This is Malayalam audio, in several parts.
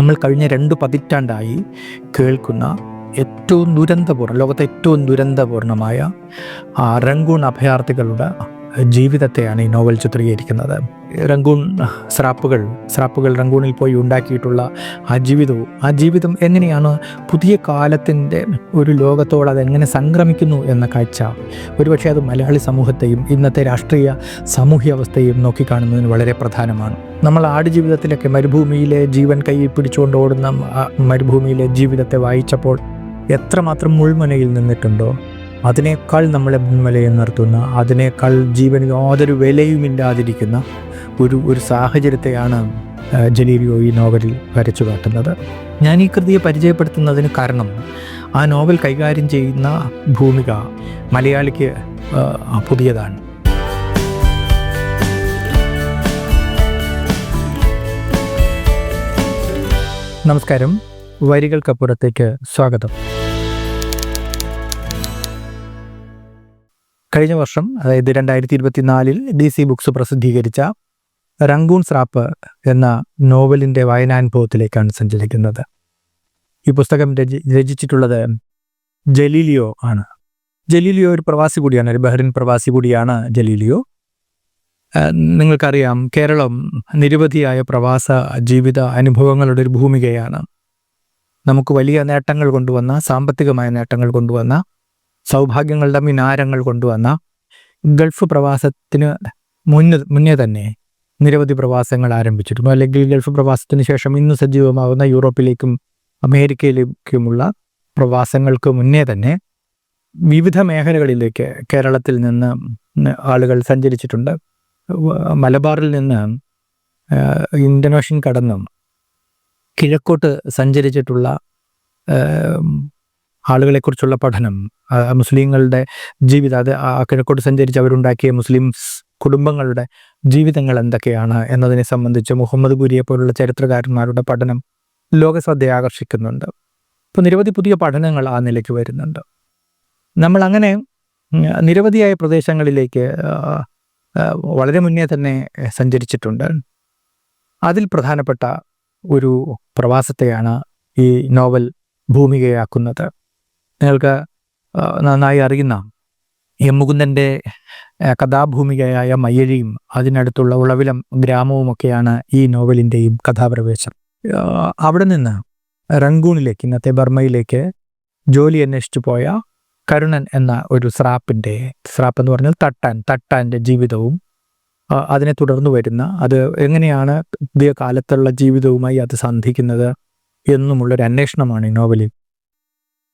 നമ്മൾ കഴിഞ്ഞ രണ്ട് പതിറ്റാണ്ടായി കേൾക്കുന്ന ഏറ്റവും ദുരന്തപൂർണ ലോകത്തെ ഏറ്റവും ദുരന്തപൂർണമായ റംഗൂൺ അഭയാർത്ഥികളുടെ ജീവിതത്തെയാണ് ഈ നോവൽ ചിത്രീകരിക്കുന്നത്. റംഗൂൺ സ്രാപ്പുകൾ സ്രാപ്പുകൾ റംഗൂണിൽ പോയി ഉണ്ടാക്കിയിട്ടുള്ള ആ ജീവിതവും. ആ ജീവിതം എങ്ങനെയാണ് പുതിയ കാലത്തിന്റെ ഒരു ലോകത്തോട് അതെങ്ങനെ സംക്രമിക്കുന്നു എന്ന കാഴ്ച. ഒരുപക്ഷെ അത് മലയാളി സമൂഹത്തെയും ഇന്നത്തെ രാഷ്ട്രീയ സാമൂഹ്യാവസ്ഥയും നോക്കിക്കാണുന്നതിന് വളരെ പ്രധാനമാണ്. നമ്മൾ ആടുജീവിതത്തിലൊക്കെ മരുഭൂമിയിലെ ജീവൻ കൈ പിടിച്ചുകൊണ്ട് ഓടുന്ന മരുഭൂമിയിലെ ജീവിതത്തെ വായിച്ചപ്പോൾ എത്രമാത്രം മുൾമുനയിൽ നിന്നിട്ടുണ്ടോ? അതിനേക്കാൾ നമ്മളെ മുൻമലയിൽ നിർത്തുന്ന അതിനേക്കാൾ ജീവന് യാതൊരു വിലയുമില്ലാതിരിക്കുന്ന ഒരു ഒരു സാഹചര്യത്തെയാണ് ആ, ജലീലിയോ ഈ നോവലിൽ വരച്ചു കാട്ടുന്നത്. ഞാൻ ഈ കൃതിയെ പരിചയപ്പെടുത്തുന്നതിന് കാരണം ആ നോവൽ കൈകാര്യം ചെയ്യുന്ന ഭൂമിക മലയാളിക്ക് പുതിയതാണ്. നമസ്കാരം. വരികൾക്കപ്പുറത്തേക്ക് സ്വാഗതം. കഴിഞ്ഞ വർഷം അതായത് രണ്ടായിരത്തി ഇരുപത്തിനാലിൽ ഡി സി ബുക്സ് പ്രസിദ്ധീകരിച്ച റംഗൂൺ സ്രാപ്പ് എന്ന നോവലിന്റെ വായനാനുഭവത്തിലേക്കാണ് സഞ്ചരിക്കുന്നത്. ഈ പുസ്തകം രചി രചിച്ചിട്ടുള്ളത് ജലീലിയോ ആണ്. ജലീലിയോ ഒരു പ്രവാസി കൂടിയാണ് ഒരു ബഹ്റിൻ പ്രവാസി കൂടിയാണ് ജലീലിയോ. നിങ്ങൾക്കറിയാം കേരളം നിരവധിയായ പ്രവാസ ജീവിത അനുഭവങ്ങളുടെ ഒരു ഭൂമികയാണ്. നമുക്ക് വലിയ നേട്ടങ്ങൾ കൊണ്ടുവന്ന സാമ്പത്തികമായ നേട്ടങ്ങൾ കൊണ്ടുവന്ന സൗഭാഗ്യങ്ങളുടെ മിനാരങ്ങൾ കൊണ്ടുവന്ന ഗൾഫ് പ്രവാസത്തിന് മുന്നേ മുന്നേ തന്നെ നിരവധി പ്രവാസങ്ങൾ ആരംഭിച്ചിരുന്നു അല്ലെങ്കിൽ ഗൾഫ് പ്രവാസത്തിന് ശേഷം ഇന്ന് സജീവമാകുന്ന യൂറോപ്പിലേക്കും അമേരിക്കയിലേക്കുമുള്ള പ്രവാസങ്ങൾക്ക് മുന്നേ തന്നെ വിവിധ മേഖലകളിലേക്ക് കേരളത്തിൽ നിന്ന് ആളുകൾ സഞ്ചരിച്ചിട്ടുണ്ട്. മലബാറിൽ നിന്ന് ഇന്ത്യൻ ഓഷ്യൻ കടന്നും കിഴക്കോട്ട് സഞ്ചരിച്ചിട്ടുള്ള ആളുകളെക്കുറിച്ചുള്ള പഠനം മുസ്ലിങ്ങളുടെ ജീവിതം അത് ആ കിഴക്കോട്ട് സഞ്ചരിച്ച് അവരുണ്ടാക്കിയ മുസ്ലിംസ് കുടുംബങ്ങളുടെ ജീവിതങ്ങൾ എന്തൊക്കെയാണ് എന്നതിനെ സംബന്ധിച്ച് മുഹമ്മദ് ഗുരിയെ പോലുള്ള ചരിത്രകാരന്മാരുടെ പഠനം ലോകശ്രദ്ധയെ ആകർഷിക്കുന്നുണ്ട്. ഇപ്പോൾ നിരവധി പുതിയ പഠനങ്ങൾ ആ നിലയ്ക്ക് വരുന്നുണ്ട്. നമ്മൾ അങ്ങനെ നിരവധിയായ പ്രദേശങ്ങളിലേക്ക് വളരെ മുന്നേ തന്നെ സഞ്ചരിച്ചിട്ടുണ്ട്. അതിൽ പ്രധാനപ്പെട്ട ഒരു പ്രവാസത്തെയാണ് ഈ നോവൽ ഭൂമികയാക്കുന്നത്. നിങ്ങൾക്ക് നന്നായി അറിയുന്ന എം മുകുന്ദന്റെ കഥാഭൂമികയായ മയ്യഴിയും അതിനടുത്തുള്ള ഉളവിലം ഗ്രാമവുമൊക്കെയാണ് ഈ നോവലിന്റെയും കഥാപ്രവേശം. അവിടെ നിന്ന് റംഗൂണിലേക്ക് ഇന്നത്തെ ബർമയിലേക്ക് ജോലി അന്വേഷിച്ചു പോയ കരുണൻ എന്ന ഒരു സ്രാപ്പിന്റെ സ്രാപ്പ് എന്ന് പറഞ്ഞാൽ തട്ടാൻ തട്ടാന്റെ ജീവിതവും അതിനെ തുടർന്ന് വരുന്ന അത് എങ്ങനെയാണ് പുതിയ കാലത്തുള്ള ജീവിതവുമായി അത് സന്ധിക്കുന്നത് എന്നുമുള്ളൊരു അന്വേഷണമാണ് ഈ നോവലിൽ.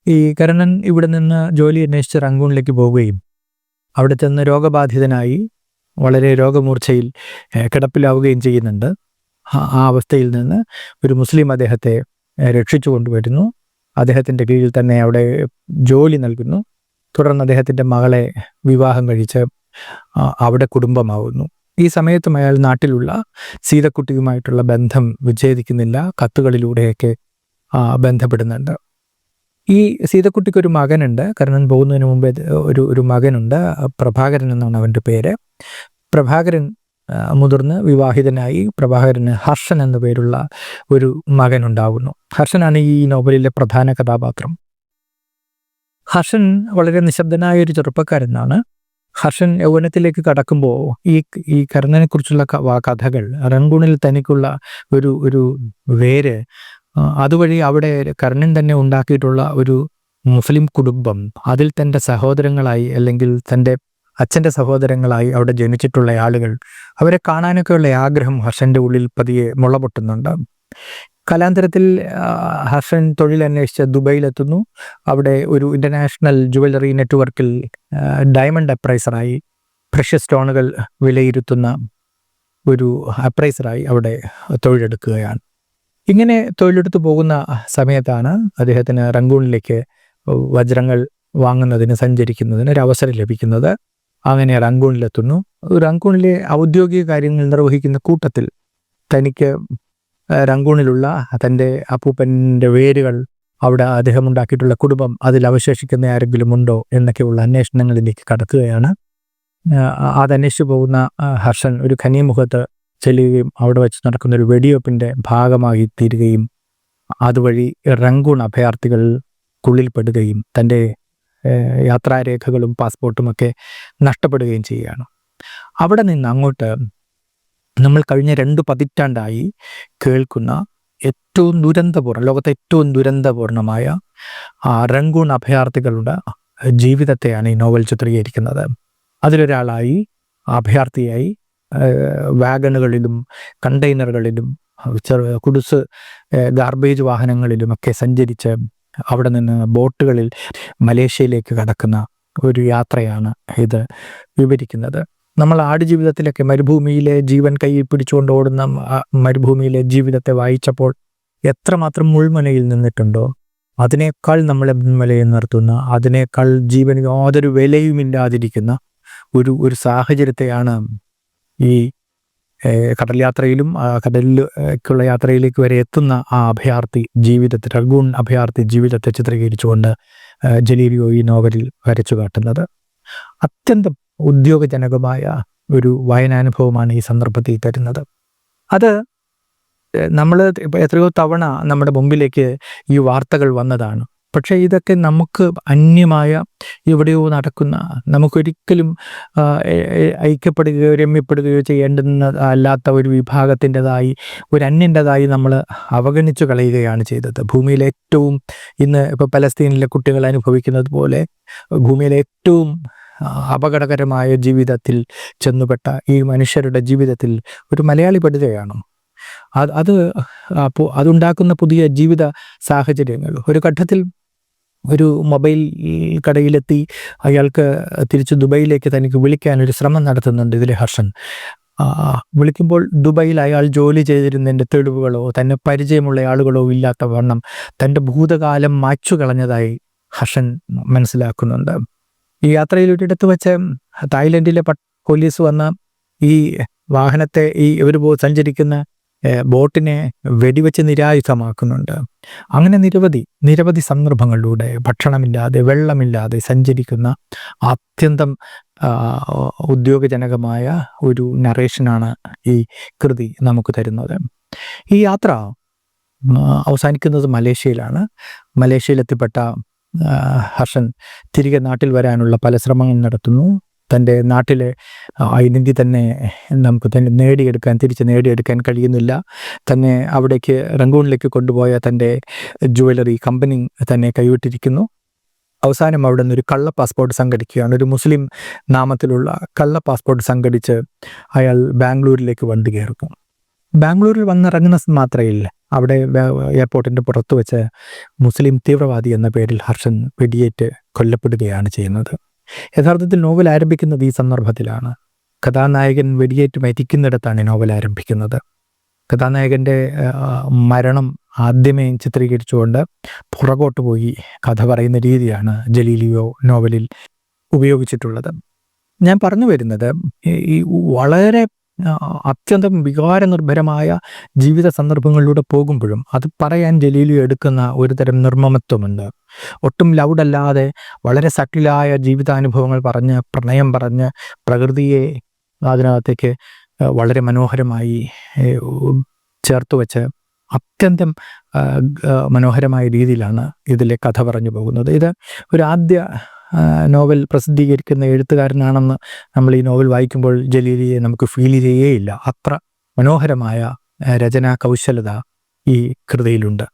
ഈ കരുണൻ ഇവിടെ നിന്ന് ജോലി അന്വേഷിച്ച് റംഗൂണിലേക്ക് പോവുകയും അവിടെ ചെന്ന് രോഗബാധിതനായി വളരെ രോഗമൂർച്ചയിൽ കിടപ്പിലാവുകയും ചെയ്യുന്നുണ്ട്. ആ- അവസ്ഥയിൽ നിന്ന് ഒരു മുസ്ലിം അദ്ദേഹത്തെ രക്ഷിച്ചു കൊണ്ടുവരുന്നു. അദ്ദേഹത്തിന്റെ കീഴിൽ തന്നെ അവിടെ ജോലി നൽകുന്നു. തുടർന്ന് അദ്ദേഹത്തിന്റെ മകളെ വിവാഹം കഴിച്ച് അവിടെ കുടുംബമാവുന്നു. ഈ സമയത്തും അയാൾ നാട്ടിലുള്ള സീതക്കുട്ടിയുമായിട്ടുള്ള ബന്ധം വിച്ഛേദിക്കുന്നില്ല. കത്തുകളിലൂടെയൊക്കെ ബന്ധപ്പെടുന്നുണ്ട്. ഈ സീതക്കുട്ടിക്ക് ഒരു മകനുണ്ട്. കർണൻ പോകുന്നതിന് മുമ്പേ ഒരു ഒരു മകനുണ്ട്. പ്രഭാകരൻ എന്നാണ് അവന്റെ പേര്. പ്രഭാകരൻ മുതിർന്ന് വിവാഹിതനായി. പ്രഭാകരന് ഹർഷൻ എന്ന പേരുള്ള ഒരു മകനുണ്ടാകുന്നു ഹർഷനാണ് ഈ നോവലിലെ പ്രധാന കഥാപാത്രം. ഹർഷൻ വളരെ നിശബ്ദനായ ഒരു ചെറുപ്പക്കാരനാണ്. ഹർഷൻ യൗവനത്തിലേക്ക് കടക്കുമ്പോൾ ഈ ഈ കർണനെക്കുറിച്ചുള്ള കഥകൾ റങ്കൂണിൽ തനിക്കുള്ള ഒരു ഒരു വേര് അതുവഴി അവിടെ കർണൻ തന്നെ ഉണ്ടാക്കിയിട്ടുള്ള ഒരു മുസ്ലിം കുടുംബം അതിൽ തന്റെ സഹോദരങ്ങളായി അല്ലെങ്കിൽ തന്റെ അച്ഛന്റെ സഹോദരങ്ങളായി അവിടെ ജനിച്ചിട്ടുള്ള ആളുകൾ അവരെ കാണാനൊക്കെയുള്ള ആഗ്രഹം ഹർഷന്റെ ഉള്ളിൽ പതിയെ മുളപൊട്ടുന്നുണ്ട്. കലാന്തരത്തിൽ ഹസൻ തൊഴിൽ അന്വേഷിച്ച് ദുബൈയിലെത്തുന്നു. അവിടെ ഒരു ഇന്റർനാഷണൽ ജുവലറി നെറ്റ്വർക്കിൽ ഡയമണ്ട് അപ്രൈസറായി പ്രഷ്യസ് സ്റ്റോണുകൾ വിലയിരുത്തുന്ന ഒരു അപ്രൈസറായി അവിടെ തൊഴിലെടുക്കുകയാണ്. ഇങ്ങനെ തൊഴിലെടുത്ത് പോകുന്ന സമയത്താണ് അദ്ദേഹത്തിന് റങ്കൂണിലേക്ക് വജ്രങ്ങൾ വാങ്ങുന്നതിന് സഞ്ചരിക്കുന്നതിന് ഒരു അവസരം ലഭിക്കുന്നത്. അങ്ങനെ റങ്കൂണിലെത്തുന്നു റങ്കൂണിലെ ഔദ്യോഗിക കാര്യങ്ങൾ നിർവഹിക്കുന്ന കൂട്ടത്തിൽ തനിക്ക് റങ്കൂണിലുള്ള തന്റെ അപ്പൂപ്പന്റെ വേരുകൾ അവിടെ അദ്ദേഹം ഉണ്ടാക്കിയിട്ടുള്ള കുടുംബം അതിൽ അവശേഷിക്കുന്ന ആരെങ്കിലും ഉണ്ടോ എന്നൊക്കെയുള്ള അന്വേഷണങ്ങളിലേക്ക് കടക്കുകയാണ്. അതന്വേഷിച്ചു പോകുന്ന ഹർഷൻ ഒരു ഖനിമുഖത്ത് ചെല്ലുകയും അവിടെ വെച്ച് നടക്കുന്ന ഒരു വെടിവെപ്പിന്റെ ഭാഗമായി തീരുകയും അതുവഴി റങ്കൂൺ അഭയാർത്ഥികൾക്കുള്ളിൽപ്പെടുകയും തന്റെ യാത്രാരേഖകളും പാസ്പോർട്ടും ഒക്കെ നഷ്ടപ്പെടുകയും ചെയ്യുകയാണ്. അവിടെ നിന്ന് അങ്ങോട്ട് നമ്മൾ കഴിഞ്ഞ രണ്ട് പതിറ്റാണ്ടായി കേൾക്കുന്ന ഏറ്റവും ദുരന്തപൂർണ ലോകത്തെ ഏറ്റവും ദുരന്തപൂർണമായ ആ റങ്കൂൺ അഭയാർത്ഥികളുടെ ജീവിതത്തെയാണ് ഈ നോവൽ ചിത്രീകരിക്കുന്നത്. അതിലൊരാളായി അഭയാർത്ഥിയായി വാഗണുകളിലും കണ്ടെയ്നറുകളിലും കുടുസ് ഗാർബേജ് വാഹനങ്ങളിലുമൊക്കെ സഞ്ചരിച്ച് അവിടെ നിന്ന് ബോട്ടുകളിൽ മലേഷ്യയിലേക്ക് കടക്കുന്ന ഒരു യാത്രയാണ് ഇത് വിവരിക്കുന്നത്. നമ്മൾ ആടുജീവിതത്തിലൊക്കെ മരുഭൂമിയിലെ ജീവൻ കൈ പിടിച്ചുകൊണ്ട് ഓടുന്ന മരുഭൂമിയിലെ ജീവിതത്തെ വായിച്ചപ്പോൾ എത്രമാത്രം മുൾമലയിൽ നിന്നിട്ടുണ്ടോ? അതിനേക്കാൾ നമ്മളെ മുൻമലയിൽ നിർത്തുന്ന അതിനേക്കാൾ ജീവന് യാതൊരു വിലയുമില്ലാതിരിക്കുന്ന ഒരു ഒരു സാഹചര്യത്തെയാണ് ഈ കടൽ യാത്രയിലും കടലിലേക്കുള്ള യാത്രയിലേക്ക് വരെ എത്തുന്ന ആ അഭയാർത്ഥി ജീവിതത്തെ റഗൂൺ അഭയാർത്ഥി ജീവിതത്തെ ചിത്രീകരിച്ചുകൊണ്ട് ജലീലിയോ ഈ നോവലിൽ വരച്ചു കാട്ടുന്നത്. അത്യന്തം ഉദ്യോഗജനകമായ ഒരു വായനാനുഭവമാണ് ഈ സന്ദർഭത്തിൽ തരുന്നത്. അത് നമ്മൾ എത്രയോ തവണ നമ്മുടെ മുമ്പിലേക്ക് ഈ വാർത്തകൾ വന്നതാണ്. പക്ഷേ ഇതൊക്കെ നമുക്ക് അന്യമായ എവിടെയോ നടക്കുന്ന നമുക്കൊരിക്കലും ഐക്യപ്പെടുകയോ രമ്യപ്പെടുകയോ ചെയ്യേണ്ടുന്ന അല്ലാത്ത ഒരു വിഭാഗത്തിന്റെതായി ഒരു അന്യന്റെതായി നമ്മൾ അവഗണിച്ചു കളയുകയാണ് ചെയ്തത്. ഭൂമിയിലെ ഏറ്റവും ഇന്ന് ഇപ്പോൾ പലസ്തീനിലെ കുട്ടികൾ അനുഭവിക്കുന്നത് പോലെ ഭൂമിയിലെ ഏറ്റവും അപകടകരമായ ജീവിതത്തിൽ ചെന്നുപെട്ട ഈ മനുഷ്യരുടെ ജീവിതത്തിൽ ഒരു മലയാളി പെടുകയാണ്. അത് അത് അപ്പോൾ അതുണ്ടാക്കുന്ന പുതിയ ജീവിത സാഹചര്യങ്ങൾ ഒരു ഘട്ടത്തിൽ ഒരു മൊബൈൽ കടയിലെത്തി അയാൾക്ക് തിരിച്ച് ദുബൈയിലേക്ക് തനിക്ക് വിളിക്കാനൊരു ശ്രമം നടത്തുന്നുണ്ട് ഇതിലെ ഹർഷൻ. വിളിക്കുമ്പോൾ ദുബൈയിൽ അയാൾ ജോലി ചെയ്തിരുന്നതിന്റെ തെളിവുകളോ തന്നെ പരിചയമുള്ള ആളുകളോ ഇല്ലാത്ത വണ്ണം തന്റെ ഭൂതകാലം മാച്ചു കളഞ്ഞതായി ഹർഷൻ മനസ്സിലാക്കുന്നുണ്ട്. ഈ യാത്രയിൽ ഒരിടത്ത് വെച്ച് തായ്ലൻഡിലെ പോലീസ് വന്ന ഈ വാഹനത്തെ ഈ ഒരു സഞ്ചരിക്കുന്ന ബോട്ടിനെ വെടിവെച്ച് നിരായുധമാക്കുന്നുണ്ട്. അങ്ങനെ നിരവധി നിരവധി സന്ദർഭങ്ങളിലൂടെ ഭക്ഷണമില്ലാതെ വെള്ളമില്ലാതെ സഞ്ചരിക്കുന്ന അത്യന്തം ഉദ്യോഗജനകമായ ഒരു നറേഷനാണ് ഈ കൃതി നമുക്ക് തരുന്നത്. ഈ യാത്ര അവസാനിക്കുന്നത് മലേഷ്യയിലാണ്. മലേഷ്യയിലെത്തിപ്പെട്ട ഹർഷൻ തിരികെ നാട്ടിൽ വരാനുള്ള പല ശ്രമങ്ങൾ നടത്തുന്നു. തന്റെ നാട്ടിലെ ഐഡന്റി തന്നെ നമുക്ക് തന്നെ നേടിയെടുക്കാൻ തിരിച്ച് നേടിയെടുക്കാൻ കഴിയുന്നില്ല. തന്നെ അവിടേക്ക് റംഗൂണിലേക്ക് കൊണ്ടുപോയ തന്റെ ജുവലറി കമ്പനി തന്നെ കൈവിട്ടിരിക്കുന്നു. അവസാനം അവിടെ നിന്ന് ഒരു കള്ള പാസ്പോർട്ട് സംഘടിക്കുകയാണ്. ഒരു മുസ്ലിം നാമത്തിലുള്ള കള്ള പാസ്പോർട്ട് സംഘടിച്ച് അയാൾ ബാംഗ്ലൂരിലേക്ക് വണ്ടി കയറുന്നു. ബാംഗ്ലൂരിൽ വന്നിറങ്ങുന്ന മാത്രയിൽ അവിടെ എയർപോർട്ടിന്റെ പുറത്ത് വെച്ച് മുസ്ലിം തീവ്രവാദി എന്ന പേരിൽ ഹർഷൻ വെടിയേറ്റ് കൊല്ലപ്പെടുകയാണ് ചെയ്യുന്നത്. യഥാർത്ഥത്തിൽ നോവൽ ആരംഭിക്കുന്നത് ഈ സന്ദർഭത്തിലാണ്. കഥാനായകൻ വെടിയേറ്റ് മരിക്കുന്നിടത്താണ് ഈ നോവൽ ആരംഭിക്കുന്നത്. കഥാനായകന്റെ മരണം ആദ്യമേ ചിത്രീകരിച്ചുകൊണ്ട് പുറകോട്ട് പോയി കഥ പറയുന്ന രീതിയാണ് ജലീലിയോ നോവലിൽ ഉപയോഗിച്ചിട്ടുള്ളത്. ഞാൻ പറഞ്ഞു വരുന്നത് ഈ- വളരെ അത്യന്തം വികാരനിർഭരമായ ജീവിത സന്ദർഭങ്ങളിലൂടെ പോകുമ്പോഴും അത് പറയാൻ ജലീലു എടുക്കുന്ന ഒരു തരം നിർമ്മമത്വമുണ്ട്. ഒട്ടും ലൗഡല്ലാതെ വളരെ സട്ടിലായ ജീവിതാനുഭവങ്ങൾ പറഞ്ഞ് പ്രണയം പറഞ്ഞ് പ്രകൃതിയെ അതിനകത്തേക്ക് വളരെ മനോഹരമായി ചേർത്ത് വെച്ച് അത്യന്തം മനോഹരമായ രീതിയിലാണ് ഇതിലെ കഥ പറഞ്ഞു പോകുന്നത്. ഇത് ഒരു ആദ്യ നോവൽ പ്രസിദ്ധീകരിക്കുന്ന എഴുത്തുകാരനാണെന്ന് നമ്മൾ ഈ നോവൽ വായിക്കുമ്പോൾ ജലീലിയെ നമുക്ക് ഫീൽ ചെയ്യേയില്ല. അത്ര മനോഹരമായ രചനാ കൗശലത ഈ കൃതിയിലുണ്ട്.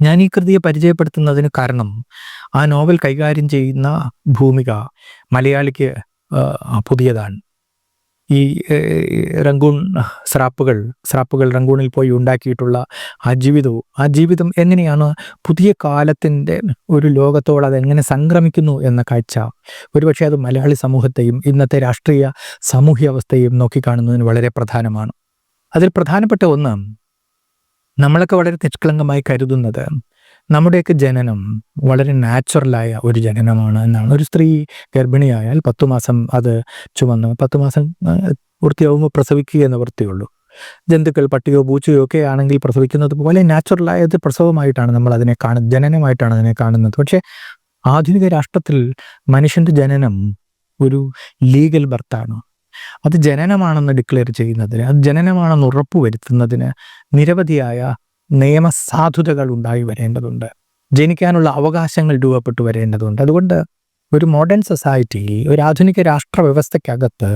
ഞാൻ ഈ കൃതിയെ പരിചയപ്പെടുത്തുന്നതിന് കാരണം ആ നോവൽ കൈകാര്യം ചെയ്യുന്ന ഭൂമിക മലയാളിക്ക് പുതിയതാണ്. ഈ രംഗൂൺ സ്രാപ്പുകൾ സ്രാപ്പുകൾ റങ്കൂണിൽ പോയി ഉണ്ടാക്കിയിട്ടുള്ള ആ ജീവിതവും ആ ജീവിതം എങ്ങനെയാണ് പുതിയ കാലത്തിന്റെ ഒരു ലോകത്തോട് അതെങ്ങനെ സംക്രമിക്കുന്നു എന്ന കാഴ്ച. ഒരുപക്ഷെ അത് മലയാളി സമൂഹത്തെയും ഇന്നത്തെ രാഷ്ട്രീയ സാമൂഹ്യ അവസ്ഥയും നോക്കിക്കാണുന്നതിന് വളരെ പ്രധാനമാണ്. അതിൽ പ്രധാനപ്പെട്ട ഒന്ന് നമ്മളൊക്കെ വളരെ നിഷ്കളങ്കമായി കരുതുന്നത് നമ്മുടെയൊക്കെ ജനനം വളരെ നാച്ചുറലായ ഒരു ജനനമാണ് എന്നാണ്. ഒരു സ്ത്രീ ഗർഭിണിയായാൽ പത്തു മാസം അത് ചുമന്ന് പത്തു മാസം വൃത്തിയാവുമ്പോൾ പ്രസവിക്കുക എന്ന വൃത്തിയുള്ളൂ. ജന്തുക്കൾ പട്ടിയോ പൂച്ചയോ ഒക്കെ ആണെങ്കിൽ പ്രസവിക്കുന്നത് പോലെ നാച്ചുറലായത് പ്രസവമായിട്ടാണ് നമ്മൾ അതിനെ കാണ ജനനമായിട്ടാണ് അതിനെ കാണുന്നത്. പക്ഷേ ആധുനിക രാഷ്ട്രത്തിൽ മനുഷ്യന്റെ ജനനം ഒരു ലീഗൽ ബർത്താണ്. അത് ജനനമാണെന്ന് ഡിക്ലെയർ ചെയ്യുന്നതിന് അത് ജനനമാണെന്ന് ഉറപ്പുവരുത്തുന്നതിന് നിരവധിയായ നിയമസാധുതകൾ ഉണ്ടായി വരേണ്ടതുണ്ട്. ജനിക്കാനുള്ള അവകാശങ്ങൾ രൂപപ്പെട്ടു വരേണ്ടതുണ്ട്. അതുകൊണ്ട് ഒരു മോഡേൺ സൊസൈറ്റി ഒരു ആധുനിക രാഷ്ട്ര വ്യവസ്ഥയ്ക്കകത്ത്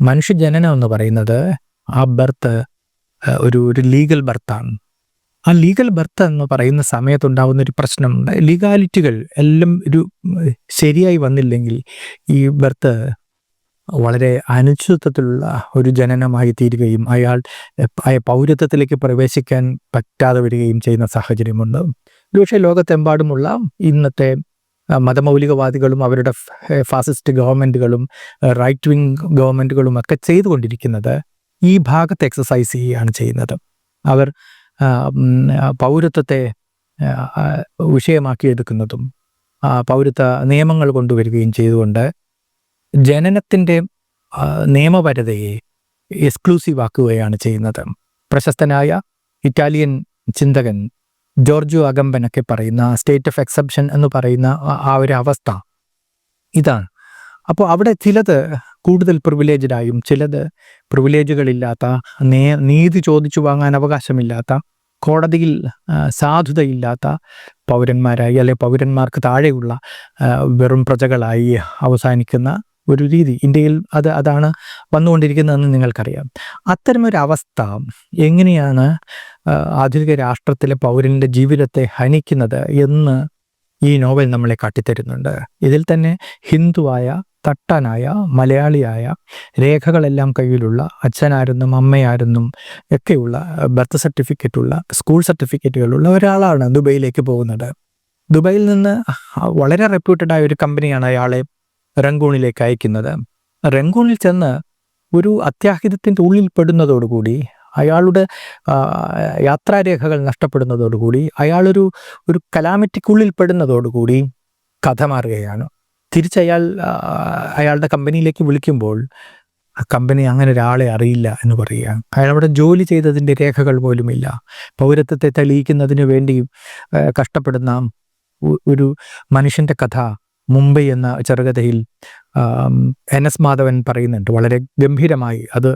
മനുഷ്യജനനം എന്ന് പറയുന്നത് ആ ബർത്ത് ഒരു ഒരു ലീഗൽ ബർത്താണ് ആ ലീഗൽ ബർത്ത് എന്ന് പറയുന്ന സമയത്തുണ്ടാകുന്ന ഒരു പ്രശ്നമുണ്ട് ലീഗാലിറ്റികൾ എല്ലാം ഒരു ശരിയായി വന്നില്ലെങ്കിൽ ഈ ബർത്ത് വളരെ അനിശ്ചിതത്വത്തിലുള്ള ഒരു ജനനമായി തീരുകയും അയാൾ പൗരത്വത്തിലേക്ക് പ്രവേശിക്കാൻ പറ്റാതെ വരികയും ചെയ്യുന്ന സാഹചര്യമുണ്ട്. പക്ഷേ ലോകത്തെമ്പാടുമുള്ള ഇന്നത്തെ മതമൗലികവാദികളും അവരുടെ ഫാസിസ്റ്റ് ഗവൺമെന്റുകളും റൈറ്റ് വിങ് ഗവൺമെന്റുകളും ഒക്കെ ചെയ്തുകൊണ്ടിരിക്കുന്നത് ഈ ഭാഗത്ത് എക്സസൈസ് ചെയ്യുകയാണ് ചെയ്യുന്നത്. അവർ പൗരത്വത്തെ വിഷയമാക്കിയെടുക്കുന്നതും പൗരത്വ നിയമങ്ങൾ കൊണ്ടുവരികയും ചെയ്തുകൊണ്ട് ജനനത്തിന്റെ നിയമപരതയെ എക്സ്ക്ലൂസീവ് ആക്കുകയാണ് ചെയ്യുന്നത്. പ്രശസ്തനായ ഇറ്റാലിയൻ ചിന്തകൻ ജോർജു അഗംബനൊക്കെ പറയുന്ന സ്റ്റേറ്റ് ഓഫ് എക്സെപ്ഷൻ എന്ന് പറയുന്ന ആ ഒരു അവസ്ഥ ഇതാണ്. അപ്പോൾ അവിടെ ചിലത് കൂടുതൽ പ്രിവിലേജഡായും ചിലത് പ്രിവിലേജുകളില്ലാത്ത നേ നീതി ചോദിച്ചു വാങ്ങാൻ അവകാശമില്ലാത്ത കോടതിയിൽ സാധുതയില്ലാത്ത പൗരന്മാരായി അല്ലെങ്കിൽ പൗരന്മാർക്ക് താഴെയുള്ള വെറും പ്രജകളായി അവസാനിക്കുന്ന ഒരു രീതി. ഇന്ത്യയിൽ അത് അതാണ് വന്നുകൊണ്ടിരിക്കുന്നതെന്ന് നിങ്ങൾക്കറിയാം. അത്തരമൊരു അവസ്ഥ എങ്ങനെയാണ് ആധുനിക രാഷ്ട്രത്തിലെ പൗരന്റെ ജീവിതത്തെ ഹനിക്കുന്നത് എന്ന് ഈ നോവൽ നമ്മളെ കാട്ടിത്തരുന്നുണ്ട്. ഇതിൽ തന്നെ ഹിന്ദുവായ തട്ടനായ മലയാളിയായ രേഖകളെല്ലാം കയ്യിലുള്ള അച്ഛനായിരുന്നും അമ്മയായിരുന്നും ഒക്കെയുള്ള ബർത്ത് സർട്ടിഫിക്കറ്റുള്ള സ്കൂൾ സർട്ടിഫിക്കറ്റുകളുള്ള ഒരാളാണ് ദുബൈയിലേക്ക് പോകുന്നത്. ദുബൈയിൽ നിന്ന് വളരെ റെപ്യൂട്ടഡ് ആയ ഒരു കമ്പനിയാണ് അയാളെ റംഗൂണിലേക്ക് അയക്കുന്നത്. റംഗൂണിൽ ചെന്ന് ഒരു അത്യാഹിതത്തിന്റെ ഉള്ളിൽ പെടുന്നതോടുകൂടി അയാളുടെ യാത്രാരേഖകൾ നഷ്ടപ്പെടുന്നതോടുകൂടി അയാളൊരു ഒരു കലാമിറ്റിക്കുള്ളിൽ പെടുന്നതോടുകൂടി കഥ മാറുകയാണ്. തിരിച്ചയാൾ അയാളുടെ കമ്പനിയിലേക്ക് വിളിക്കുമ്പോൾ കമ്പനി അങ്ങനെ ഒരാളെ അറിയില്ല എന്ന് പറയുക. അയാൾ അവിടെ ജോലി ചെയ്തതിന്റെ രേഖകൾ പോലുമില്ല. പൗരത്വത്തെ തെളിയിക്കുന്നതിന് വേണ്ടി കഷ്ടപ്പെടുന്ന ഒരു മനുഷ്യന്റെ കഥ മുംബൈ എന്ന ചെറുകഥയിൽ എൻ എസ് മാധവൻ പറയുന്നുണ്ട്. വളരെ ഗംഭീരമായി അത്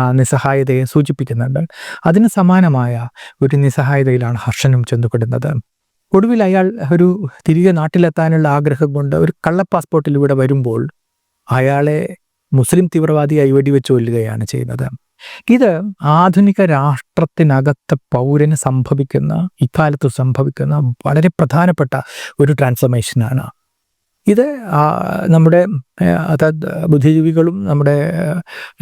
ആ നിസ്സഹായതയെ സൂചിപ്പിക്കുന്നുണ്ട്. അതിന് സമാനമായ ഒരു നിസ്സഹായതയിലാണ് ഹർഷനും ചെന്നുപെടുന്നത്. ഒടുവിൽ അയാൾ ഒരു തിരികെ നാട്ടിലെത്താനുള്ള ആഗ്രഹം കൊണ്ട് ഒരു കള്ള പാസ്പോർട്ടിലൂടെ വരുമ്പോൾ അയാളെ മുസ്ലിം തീവ്രവാദിയായി വെടിവെച്ച് കൊല്ലുകയാണ് ചെയ്യുന്നത്. ഇത് ആധുനിക രാഷ്ട്രത്തിനകത്ത് പൗരന് സംഭവിക്കുന്ന ഇക്കാലത്ത് സംഭവിക്കുന്ന വളരെ പ്രധാനപ്പെട്ട ഒരു ട്രാൻസ്ഫർമേഷനാണ് ഇത് നമ്മുടെ അതായത് ബുദ്ധിജീവികളും നമ്മുടെ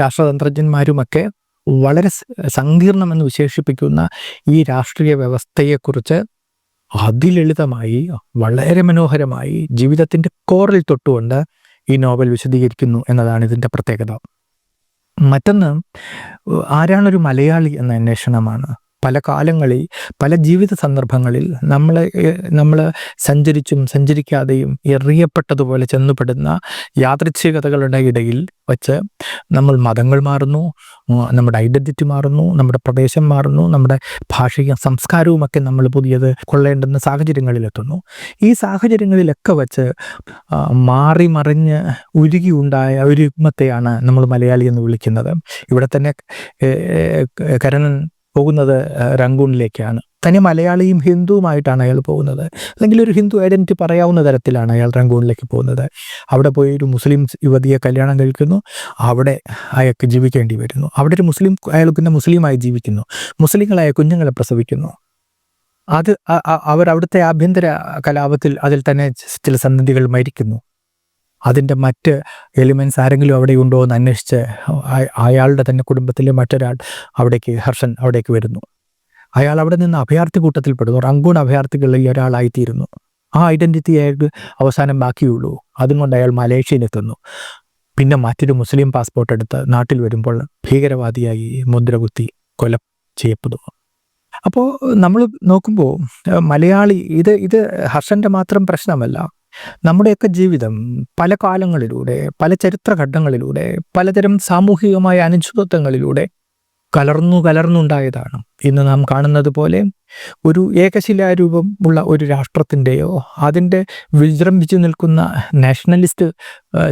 രാഷ്ട്രതന്ത്രജ്ഞന്മാരുമൊക്കെ വളരെ സങ്കീർണമെന്ന് വിശേഷിപ്പിക്കുന്ന ഈ രാഷ്ട്രീയ വ്യവസ്ഥയെക്കുറിച്ച് അതിലളിതമായി വളരെ മനോഹരമായി ജീവിതത്തിന്റെ കോറിൽ തൊട്ടുകൊണ്ട് ഈ നോവൽ വിശദീകരിക്കുന്നു എന്നതാണ് ഇതിന്റെ പ്രത്യേകത. മറ്റൊന്ന് ആരാണൊരു മലയാളി എന്ന അന്വേഷണമാണ്. പല കാലങ്ങളിൽ പല ജീവിത സന്ദർഭങ്ങളിൽ നമ്മൾ നമ്മൾ സഞ്ചരിച്ചും സഞ്ചരിക്കാതെയും എറിയപ്പെട്ടതുപോലെ ചെന്നുപെടുന്ന യാദൃച്ഛികതകളുടെ ഇടയിൽ വച്ച് നമ്മൾ മതങ്ങൾ മാറുന്നു നമ്മുടെ ഐഡന്റിറ്റി മാറുന്നു നമ്മുടെ പ്രദേശം മാറുന്നു നമ്മുടെ ഭാഷയും സംസ്കാരവുമൊക്കെ നമ്മൾ പുതിയത് കൊള്ളേണ്ടുന്ന സാഹചര്യങ്ങളിലെത്തുന്നു. ഈ സാഹചര്യങ്ങളിലൊക്കെ വച്ച് മാറി മറിഞ്ഞ് ഉരുകി ഉണ്ടായ ഒരു യുഗ്മത്തെയാണ് നമ്മൾ മലയാളി എന്ന് വിളിക്കുന്നത്. ഇവിടെ തന്നെ കരണൻ പോകുന്നത് രംഗൂണിലേക്കാണ്. തനി മലയാളിയും ഹിന്ദുവുമായിട്ടാണ് അയാൾ പോകുന്നത്. അല്ലെങ്കിൽ ഒരു ഹിന്ദു ഐഡന്റി പറയാവുന്ന തരത്തിലാണ് അയാൾ റംഗൂണിലേക്ക് പോകുന്നത്. അവിടെ പോയി ഒരു മുസ്ലിം യുവതിയെ കല്യാണം കഴിക്കുന്നു. അവിടെ അയാൾക്ക് ജീവിക്കേണ്ടി വരുന്നു. അവിടെ ഒരു മുസ്ലിം അയാൾ പിന്നെ മുസ്ലിമായി ജീവിക്കുന്നു. മുസ്ലിങ്ങളായ കുഞ്ഞുങ്ങളെ പ്രസവിക്കുന്നു. അത് അവർ അവിടുത്തെ ആഭ്യന്തര കലാപത്തിൽ അതിൽ തന്നെ ചില സന്നദ്ധികൾ മരിക്കുന്നു. അതിന്റെ മറ്റ് എലിമെൻസ് ആരെങ്കിലും അവിടെ ഉണ്ടോ എന്ന് അന്വേഷിച്ച് അയാളുടെ തന്നെ കുടുംബത്തിലെ മറ്റൊരാൾ അവിടേക്ക് ഹർഷൻ അവിടേക്ക് വരുന്നു. അയാൾ അവിടെ നിന്ന് അഭയാർത്ഥി കൂട്ടത്തിൽ പെടുന്നു. റങ്കൂൺ അഭയാർത്ഥികളിൽ ഒരാളായിത്തീരുന്നു. ആ ഐഡന്റിറ്റി അയാൾക്ക് അവസാനം ബാക്കിയുള്ളൂ. അതുകൊണ്ട് അയാൾ മലേഷ്യയിലെത്തുന്നു. പിന്നെ മറ്റൊരു മുസ്ലിം പാസ്പോർട്ട് എടുത്ത് നാട്ടിൽ വരുമ്പോൾ ഭീകരവാദിയായി മുദ്രകുത്തി കൊല ചെയ്യപ്പെടുന്നു. അപ്പോൾ നമ്മൾ നോക്കുമ്പോൾ മലയാളി ഇത് ഇത് ഹർഷന്റെ മാത്രം പ്രശ്നമല്ല. നമ്മുടെയൊക്കെ ജീവിതം പല കാലങ്ങളിലൂടെ പല ചരിത്രഘട്ടങ്ങളിലൂടെ പലതരം സാമൂഹികമായ അനിശ്ചിതത്വങ്ങളിലൂടെ കലർന്നു കലർന്നുണ്ടായതാണ്. ഇന്ന് നാം കാണുന്നത് പോലെ ഒരു ഏകശിലാരൂപം ഉള്ള ഒരു രാഷ്ട്രത്തിന്റെയോ അതിന്റെ വിജൃംഭിച്ചു നിൽക്കുന്ന നാഷണലിസ്റ്റ്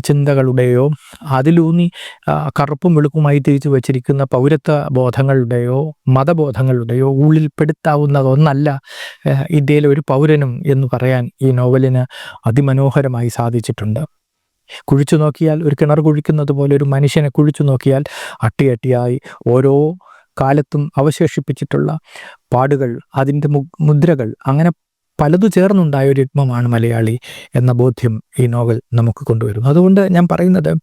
ചിന്തകളുടെയോ അതിലൂന്നി കറുപ്പും വെളുപ്പുമായി തിരിച്ചു വച്ചിരിക്കുന്ന പൗരത്വ ബോധങ്ങളുടെയോ മതബോധങ്ങളുടെയോ ഉള്ളിൽപ്പെടുത്താവുന്നതൊന്നല്ല ഇന്ത്യയിലെ ഒരു പൗരനും എന്ന് പറയാൻ ഈ നോവലിന് അതിമനോഹരമായി സാധിച്ചിട്ടുണ്ട്. കുഴിച്ചു നോക്കിയാൽ ഒരു കിണർ കുഴിക്കുന്നത് പോലെ ഒരു മനുഷ്യനെ കുഴിച്ചു നോക്കിയാൽ അട്ടിയട്ടിയായി ഓരോ കാലത്തും അവശേഷിപ്പിച്ചിട്ടുള്ള പാടുകൾ അതിന്റെ മുദ്രകൾ അങ്ങനെ പലതു ചേർന്നുണ്ടായ ഒരു യുഗ്മമാണ് മലയാളി എന്ന ബോധ്യം ഈ നോവൽ നമുക്ക് കൊണ്ടുവരുന്നു. അതുകൊണ്ട് ഞാൻ പറയുന്നത്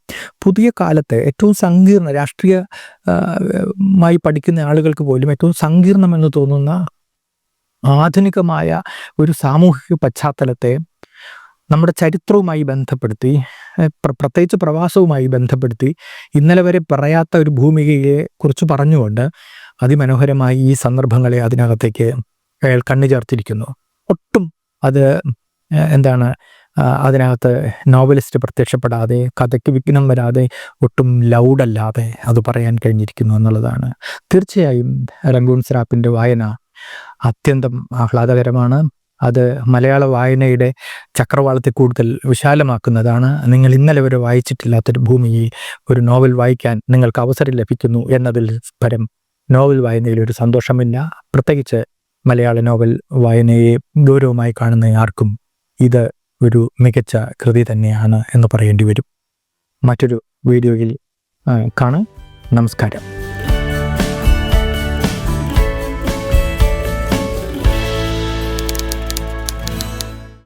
പുതിയ കാലത്തെ ഏറ്റവും സങ്കീർണ രാഷ്ട്രീയമായി പഠിക്കുന്ന ആളുകൾക്ക് പോലും ഏറ്റവും സങ്കീർണമെന്ന് തോന്നുന്ന ആധുനികമായ ഒരു സാമൂഹിക പശ്ചാത്തലത്തെ നമ്മുടെ ചരിത്രവുമായി ബന്ധപ്പെടുത്തി പ്രത്യേകിച്ച് പ്രവാസവുമായി ബന്ധപ്പെടുത്തി ഇന്നലെ വരെ പറയാത്ത ഒരു ഭൂമികയെ കുറിച്ച് പറഞ്ഞുകൊണ്ട് അതിമനോഹരമായി ഈ സന്ദർഭങ്ങളെ അതിനകത്തേക്ക് അയാൾ കണ്ണു ചേർത്തിരിക്കുന്നു. ഒട്ടും അത് എന്താണ് അതിനകത്ത് നോവലിസ്റ്റ് പ്രത്യക്ഷപ്പെടാതെ കഥയ്ക്ക് വിഘ്നം വരാതെ ഒട്ടും ലൗഡല്ലാതെ അത് പറയാൻ കഴിഞ്ഞിരിക്കുന്നു എന്നുള്ളതാണ്. തീർച്ചയായും രംഗൂൺ സ്രാപ്പിന്റെ വായന അത്യന്തം ആഹ്ലാദകരമാണ്. അത് മലയാള വായനയുടെ ചക്രവാളത്തെ കൂടുതൽ വിശാലമാക്കുന്നതാണ്. നിങ്ങൾ ഇന്നലെ വരെ വായിച്ചിട്ടില്ലാത്തൊരു ഭൂമിയിൽ ഒരു നോവൽ വായിക്കാൻ നിങ്ങൾക്ക് അവസരം ലഭിക്കുന്നു എന്നതിൽ പരം നോവൽ വായനയിൽ ഒരു സന്തോഷമില്ല. പ്രത്യേകിച്ച് മലയാള നോവൽ വായനയെ ഗൗരവമായി കാണുന്ന ആർക്കും ഇത് ഒരു മികച്ച കൃതി തന്നെയാണ് എന്ന് പറയേണ്ടി വരും. മറ്റൊരു വീഡിയോയിൽ കാണാം. നമസ്കാരം.